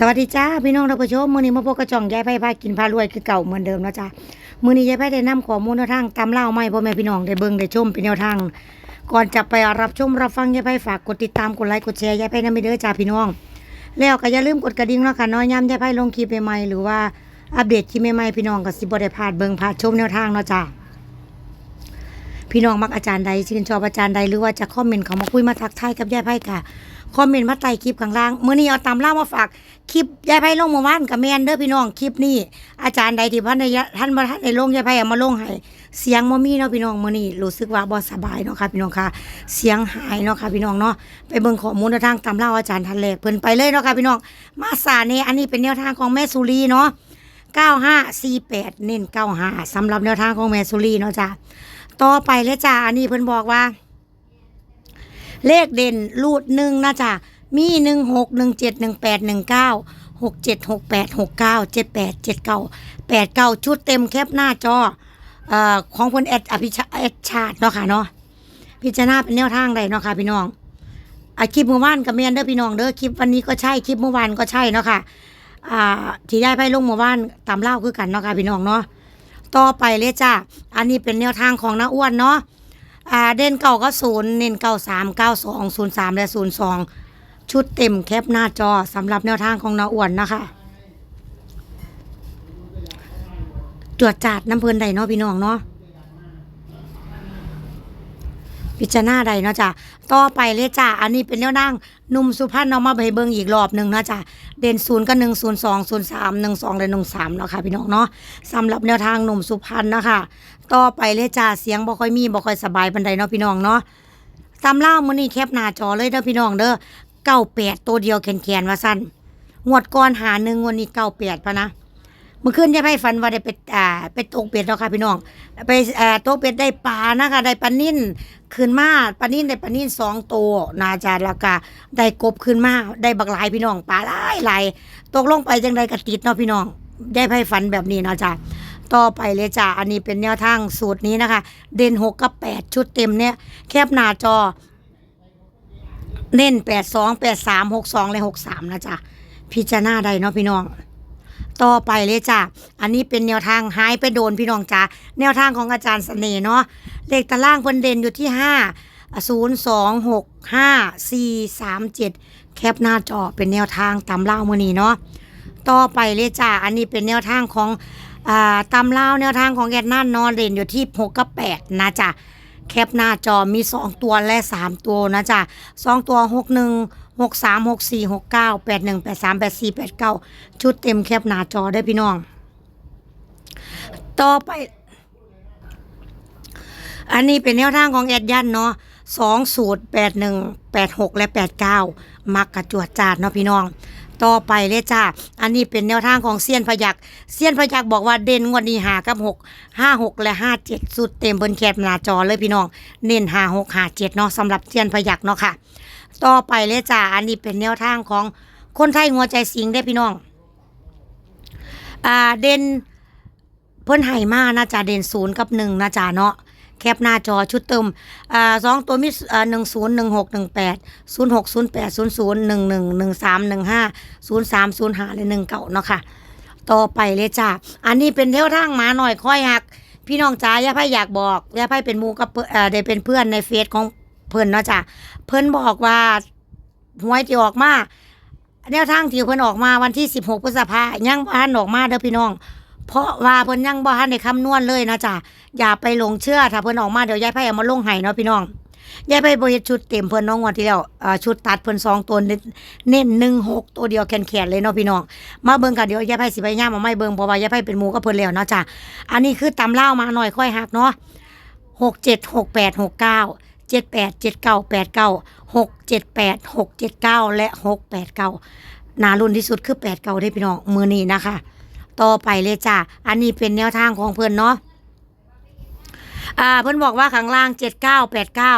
สวัสดีจ้าพี่น้องท่านผู้ชมมื้อนี้มาพบกับจ่องยายไพ่พากินพารวยคือเก่าเหมือนเดิมนะจ้ามื้อนี้ยายไพ่ได้นำข้อมูลแนวทางตามเล่าไม่พ่อแม่พี่น้องได้เบิ่งได้ชมเป็นแนวทาง ก่อนจะไปรับชมรับฟังยายไพ่ฝากกดติดตามกดไลค์กดแชร์ยายไพ่นำไปเด้อจ้าพี่น้อง แล้วก็อย่าลืมกดกระดิ่งเนาะค่ะน้อยย้ำยายไพ่ลงคลิปใหม่ๆหรือว่าอัปเดตคลิปใหม่ๆพี่น้องก็สิบ่ได้พลาดเบิ่งพลาดชมแนวทางเนาะจ้าพี่น้องมักอาจารย์ใดชื่นชอบอาจารย์ใดหรือว่าจะคอมเมนต์เขามาคุยมาทักทายกับยายไพ่ค่ะ คอมเมนต์มาใต้คลิปข้างล่างเมื่อนี้เอาตามเล่ามาฝากคลิปยายไพ่ลงเมื่อวานกับแมนเด้อพี่น้องคลิปนี้อาจารย์ใดที่พันในท่านมาท่านในลงยายไพ่เอามาลงให้เสียงมมีเนาะพี่น้องเมื่อนี้รู้สึกว่าบ่สบายเนาะค่ะพี่น้องค่ะ เสียงหายเนาะค่ะพี่น้องเนาะไปเบิ่งข้อมูลแนวทางตามเล่าอาจารย์ทันแรกเพิ่นไปเลยเนาะค่ะพี่น้องมาสาเนอันนี้เป็นแนวทางของแม่สุรีเนาะ9548เน้น95สำหรับแนวทางของแม่สุรีเนาะจ้ะต่อไปเลยจ้าอันนี้เพิ่นบอกว่า เลขเด่นรูดหนึ่งนะจ้ะมีหนึ่งหกหนึ่งเจ็ดหนึ่งแปดหนึ่งเก้าหกเจ็ดหกแปดหกเก้าเจ็ดแปดเจ็ดเก้าแปดเก้าชุดเต็มแคปหน้าจอเอ่อของคนแอดอภิชาแอดชาติเนาะค่ะเนาะพิจารณาเป็นแนวทางใดเนาะค่ะพี่น้องอะคลิปเมื่อวานกับเมียนเด้อพี่น้องเด้อคลิปวันนี้ก็ใช่คลิปเมื่อวานก็ใช่เนาะค่ะอ่าที่ได้ไปลงเมื่อวานตามเล่าคือกันเนาะค่ะพี่น้องเนาะต่อไปเลยจ้าอันนี้เป็นแนวทางของน้าอ้วนเนาะ อ่าเด่นเก่าก็ศูนย์เน้นเก้าสามเก้าสองศูนย์สามและศูนย์สองชุดเต็มแคปหน้าจอสำหรับแนวทางของน้าอ้วนนะคะ จวดจัดน้ำเพลินใดเนาะพี่น้องเนาะ พิจารณาใดเนาะจ้ะต่อไปเลยจ้ะอันนี้เป็นแนวนั่งหนุ่มสุพรรณเอามาไปเบิ่งอีกรอบหนึ่งเนาะจ้ะเด่นศูนย์กับหนึ่งศูนย์สองศูนย์สามหนึ่งสองและหนึ่งสามเนาะค่ะพี่น้องเนาะสำหรับแนวทางหนุ่มสุพรรณนะคะต่อไปเลยจ้ะเสียงบ่ค่อยมีบ่ค่อยสบายปันใดเนาะพี่น้องเนาะตำเล่ามื้อนี้แคปหน้าจอเลยเด้อพี่น้องเด้อเก้าแปดตัวเดียวแขนๆว่าสั้นงวดก่อนหาหนึ่งงวันนี้เก้าแปดพะนะ เมื่อคืนจะไปฝันว่าได้ไปอ่าไปตกเป็ดแล้วค่ะพี่น้อง ไปอ่าตกเป็ดได้ปลานะคะได้ปลานิ่นขึ้นมาปลานิ่นได้ปลานิ่นสองตัวนาจาแล้วก็ได้กบขึ้นมาได้บักหลายพี่น้องปลาหลายหลายตกลงไปจังใดกระติดเนาะพี่น้องได้ไพ่ฝันแบบนี้เนาะจ้ะต่อไปเลยจ้ะอันนี้เป็นแนวทางสูตรนี้นะคะ เด่นหกกับแปดชุดเต็มเนี่ยแคบหน้าจอ เน้นแปดสองแปดสามหกสองและหกสามนะจ๊ะพิจารณาได้เนาะพี่น้อง ต่อไปเลยจ้ะ อันนี้เป็นแนวทางหายไปโดนพี่น้องจ้ะแนวทางของอาจารย์เสน่ห์เนาะ เลขตารางเพิ่นเด่นอยู่ที่ห้าศูนย์สองหกห้าสี่สามเจ็ดแคปหน้าจอเป็นแนวทางตามเล่ามือนี้เนาะ ต่อไปเลยจ้ะอันนี้เป็นแนวทางของอ่าตำเล่าวแนวทางของแอดนันนอนเด่นอยู่ที่หกกับแปดนะจ๊ะแคปหน้าจอมีสองตัวและสามตัวนะจ๊ะสองตัวหกหนึ่ง หกสามหกสี่หกเก้าแปดหนึ่งแปดสามแปดสี่แปดเก้าชุดเต็มแคปหน้าจอได้พี่น้อง ต่อไป อันนี้เป็นแนวทางของแอดยันเนาะสองสูตรแปดหนึ่งแปดหกและแปดเก้ามักกระจวดจาดเนาะพี่น้อง ต่อไปเลยจ้า อันนี้เป็นแนวทางของเซียนพยักเซียนพยักบอกว่าเด่นงวดนี้หากับหกห้าหกและห้าเจ็ดสุดเต็มบนแคปหน้าจอเลยพี่น้อง เน้นหาหกหาเจ็ดเนาะสำหรับเซียนพยักเนาะค่ะ ต่อไปเลยจ้าอันนี้เป็นแนวทางของคนไทยหัวใจสิงได้พี่น้อง อ่าเด่นเพิ่นให้มานะจ๊ะเด่นศูนย์กับหนึ่งนะจ๊ะเนาะแคปหน้าจอชุดเติมอ่าสองตัวมีอ่าหนึ่งศูนย์หนึ่งหกหนึ่งแปดศูนย์หกศูนย์แปดศูนย์ศูนย์หนึ่งหนึ่งหนึ่งสามหนึ่งห้าศูนย์สามศูนย์ห้าและหนึ่งเก่าเนาะค่ะ ต่อไปเลยจ้ะอันนี้เป็นเท่าทางหมาหน่อยค่อยหัก พี่น้องจ๋าย่าไพ่อยากบอกย่าไพ่เป็นมูกับเพอเอ่อได้เป็นเพื่อนในเฟซของ เพิ่นเนาะจ้ะเพิ่นบอกว่าหวยที่ออกมาแนวทางที่เพิ่นออกมาวันที่สิบหกพฤษภายังบ่ทันออกมาเด้อพี่น้อง เพราะว่าเพิ่นยังบ่ทันได้คำนวณเลยนะจ๊ะอย่าไปหลงเชื่อถ้าเพิ่นออกมาเดี๋ยวยายไพ่เอามาลงให้เนาะพี่น้องยายไพ่บ่เฮ็ดชุดเต็มเพิ่นน้องงวดที่แล้วชุดตัดเพิ่นสองตัวเน้นเน้นหนึ่งหกตัวเดียวแขนๆเลยเนาะพี่น้องมาเบิ่งกันเดี๋ยวยายไพ่สิพยายามาไม่เบิ่งเพราะว่ายายไพ่เป็นหมู่กับเพิ่นแล้วเนาะจ้ะอันนี้คือตำเล่ามาหน่อยค่อยหักเนาะหกเจ็ดห กแปดหกเก้าเจ็ดแปดเจ็ดเก้าแปดเก้าหกเจ็ดแปดหกเจ็ดเก้าและหกแปดเก้านารุ่นที่สุดคือแปดเก้าได้พี่น้องมือนี้นะคะ ต่อไปเลยจ้ะอันนี้เป็นแนวทางของเพื่อนเนาะอ่าเพื่อนบอกว่าข้างล่างเจ็ดเก้าแปดเก้า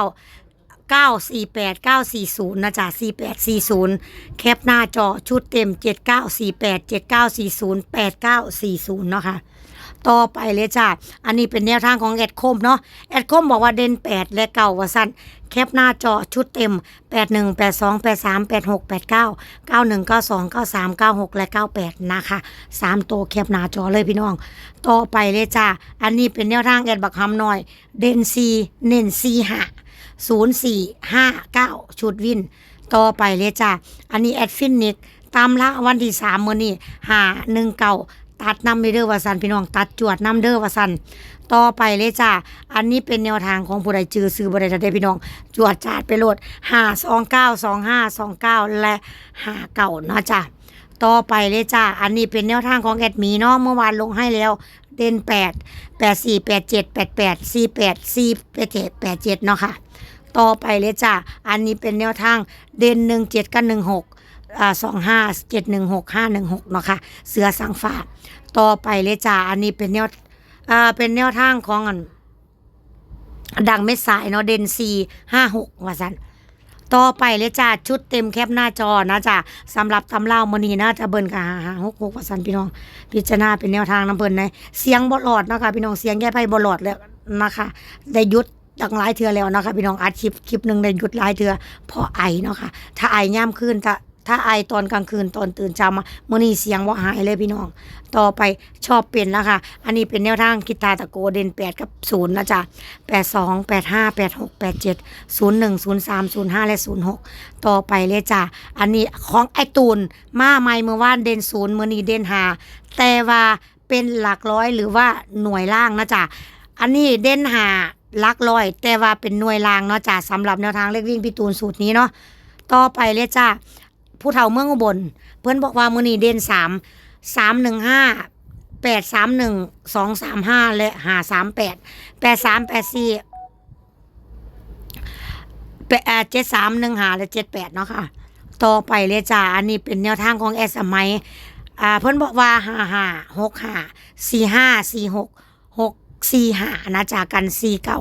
เก้าสี่แปดเก้าสี่ศูนย์นะจ๊ะสี่แปดสี่ศูนย์แคปหน้าจอชุดเต็มเจ็ดเก้าสี่แปดเจ็ดเก้าสี่ศูนย์แปดเก้าสี่ศูนย์เนาะค่ะ ต่อไปเลยจ้าอันนี้เป็นแนวทางของแอดคมเนาะแอดคมบอกว่าเด่น8 และเก่าว่าสั้นแคปหน้าจอชุดเต็ม 81 82 83 86 89 91 92 93 96 และ 98 นะคะ3ตัวแคปหน้าจอเลยพี่น้อง ต่อไปเลยจ้าอันนี้เป็นแนวทางแอดบักคำหน่อย เด่น4เน้น4หา0 4 5 9 ชุดวิน ต่อไปเลยจ้าอันนี้แอดฟินิกตามละวันที่สามมื้อนี้หาหนึ่งเก่า ตัดน้ำเด้อว่าสันพี่น้องตัดจวดน้ำเด้อว่าสันต่อไปเลยจ้า อันนี้เป็นแนวทางของผู้ใดจือซื้อผู้ใดจะได้พี่น้อง จวดจาดไปโหลดหาสองเก้าสองห้าสองเก้าและหาเก่าเนาะจ้าต่อไปเลยจ้า อันนี้เป็นแนวทางของแอดมีเนาะเมื่อวานลงให้แล้ว เด่นแปดแปดสี่แปดเจ็ดแปดแปดสี่แปดสี่แปดเจ็ดแปดเจ็ดเนาะค่ะ ต่อไปเลยจ้า อันนี้เป็นแนวทางเด่นหนึ่งเจ็ดกับหนึ่งหก สองห้าเจ็ดหนึ่งหกห้าหนึ่งหกเนาะค่ะ เสือสังฟ้าต่อไปเลยจ้า อันนี้เป็นแนวอ่าเป็นแนวทางของอันดังเม็ดสายเนาะเด่นสี่ห้าหกว่าสันต่อไปเลยจ้าชุดเต็มแคปหน้าจอนะจ้าสำหรับตำเล่ามือนีนะจะเบิ่นกับหาหาหกหกว่าสันพี่น้อง พิจารณาเป็นแนวทางน้ำเบิ่นในเสียงบอลอดเนาะคะพี่น้องเสียงแย่ไพ่บอลอดแล้วนะคะได้ยุดตั้งหลายเทือแล้วนะคะพี่น้องอัดคลิปคลิปหนึ่งได้หยุดหลายเทือเพราะไอเนาะค่ะถ้าไอย่ามคืนถ้า ถ้าไอตอนกลางคืนตอนตื่นเช้ามามื่อนี้เสียงว่าหายเลยพี่น้อง ต่อไปชอบเป็นแล้วค่ะ อันนี้เป็นแนวทางกีตาตะโกเดนแปดกับศูนย์นะจ๊ะแปดสองแปดห้าแปดหกแปดเจ็ดศูนย์หนึ่งศูนย์สามศูนย์ห้าและศูนย์หกต่อไปเลยจ้ะอันนี้ของไอตูนมาใหม่เมื่อวานเดนศูนย์มื่อนี้เดนหาแต่ว่าเป็นหลักร้อยหรือว่าหน่วยล่างนะจ๊ะอันนี้เดนหาลักร้อย แต่ว่าเป็นหน่วยล่างเนาะจ้ะสำหรับแนวทางเลขวิ่งพี่ตูนสูตรนี้เนาะต่อไปเลยจ้ะ ผู้เฒ่าเมืองอุบล เพื่อนบอกว่ามือนี้เด่นสามสามหนึ่งห้าแปดสามหนึ่งสองสามห้าและหาสามแปดแปดสามแปดสี่เจ็ดสามหนึ่งหาและเจ็ดแปดเนาะค่ะ ต่อไปเลยจ้าอันนี้เป็นแนวทางของแอสมัยอ่าเพิ่อนบอกว่าห้าห้าหกห้าสี่ห้าสี่หกหกสี่ห้านะจากกันสี่เก้า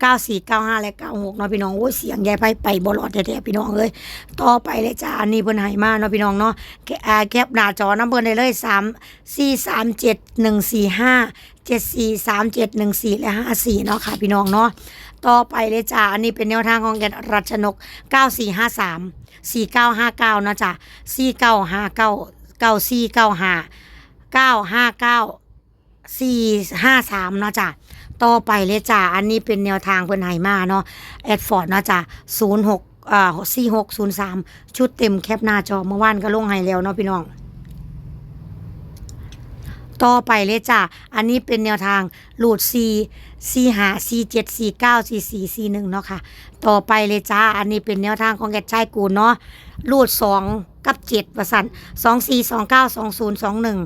เก้าสี่เก้าห้าและเก้าหกเนาะพี่น้องโอ้เสียงใหญ่ไปไปบอลอดแท้ๆพี่น้องเอ้ยต่อไปเลยจ้าอันนี้เพิ่นให้มาเนาะพี่น้องเนาะแอ่าแคปหน้าจอน้ำเพิ่นได้เลยสามสี่สามเจ็ดหนึ่งสี่ห้าเจ็ดสี่สามเจ็ดหนึ่งสี่และห้าสี่เนาะค่ะ พี่น้องเนาะต่อไปเลยจ้า อันนี้เป็นแนวทางของแกนรัชนกเก้าสี่ห้าสามสี่เก้าห้าเก้านะจ๊ะสี่เก้าห้าเก้าเก้าสี่เก้าห้าเก้าห้าเก้าสี่ห้าสามนะจ๊ะ ต่อไปเลยจ้ะอันนี้เป็นแนวทางเพิ่นให้มาเนาะแอดฟอร์ดเนาะจ๊ะศูนย์หกอ่าสี่หกศูนย์สามชุดเต็มแคปหน้าจอเมื่อวานก็ลงให้แล้วเนาะพี่น้องต่อไปเลยจ้ะ อันนี้เป็นแนวทางหลูด C C หา C เจ็ด C เก้า C สี่ C หนึ่งเนาะค่ะ ต่อไปเลยจ้า อันนี้เป็นแนวทางของแกชายกูเนาะหลูดสองกับเจ็ดประสันสองสี่สองเก้าสองศูนย์สองหนึ่ง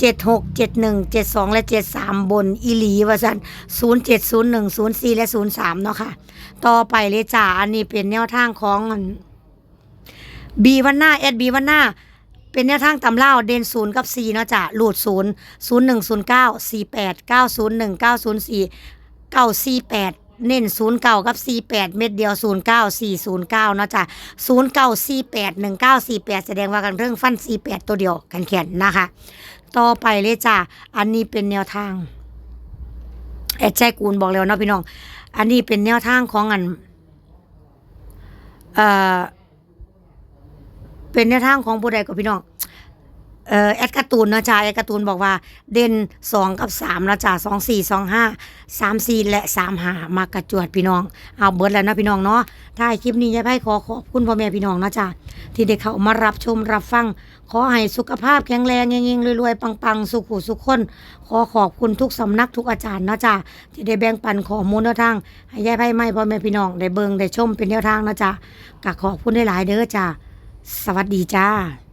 เจ็ดหกเจ็ดหนึ่งเจ็ดสองและเจ็ดสามบนอีหลีว่าสันศูนย์เจ็ดศูนย์หนึ่งศูนย์สี่และศูนย์สามเนาะค่ะ ต่อไปเลยจ้าอันนี้เป็นแนวทางของบีวันหน้าเอสบีวันหน้าเป็นแนวทางตำเล่าเด่นศูนย์กับสี่เนาะจ้ะหลุดศูนย์ศูนย์หนึ่งศูนย์เก้าสี่แปดเก้าศูนย์หนึ่งเก้าศูนย์สี่เก้าสี่แปด เน้นศูนย์เก้ากับสี่แปดเม็ดเดียวศูนย์เก้าสี่ศูนย์เก้าเนาะจ้ะศูนย์เก้าสี่แปดหนึ่งเก้าสี่แปดแสดงว่ากันเรื่องฟันสี่แปดตัวเดียวกันแขนนะคะ ต่อไปเลยจ้ะอันนี้เป็นแนวทางแอดใจกูลบอกแล้วเนาะพี่น้อง อันนี้เป็นแนวทางของอันเอ่อเป็นแนวทางของผู้ใดก็พี่น้อง เอ่อแอดการ์ตูนเนาะจ้าแอดการ์ตูนบอกว่าเด่นสองกับสามนะจ้าสองสี่สองห้าสามสี่และสามหามากระจวดพี่น้อง เอาเบิร์ดแล้วนะพี่น้องเนาะถ้าคลิปนี้ยายไพ่ขอขอบคุณพ่อแม่พี่น้องนะจ้าที่ได้เข้ามารับชมรับฟัง ขอให้สุขภาพแข็งแรงเงี้ยๆรวยๆ ปังๆ สุขุสุขคน ขอขอบคุณทุกสำนักทุกอาจารย์นะจ้าที่ได้แบ่งปันข้อมูลแนวทาง ให้ยายไพ่ไม่พ่อแม่พี่น้องได้เบิงได้ชมเป็นแนวทางนะจ้ากะขอบคุณได้หลายเด้อจ้าสวัสดีจ้า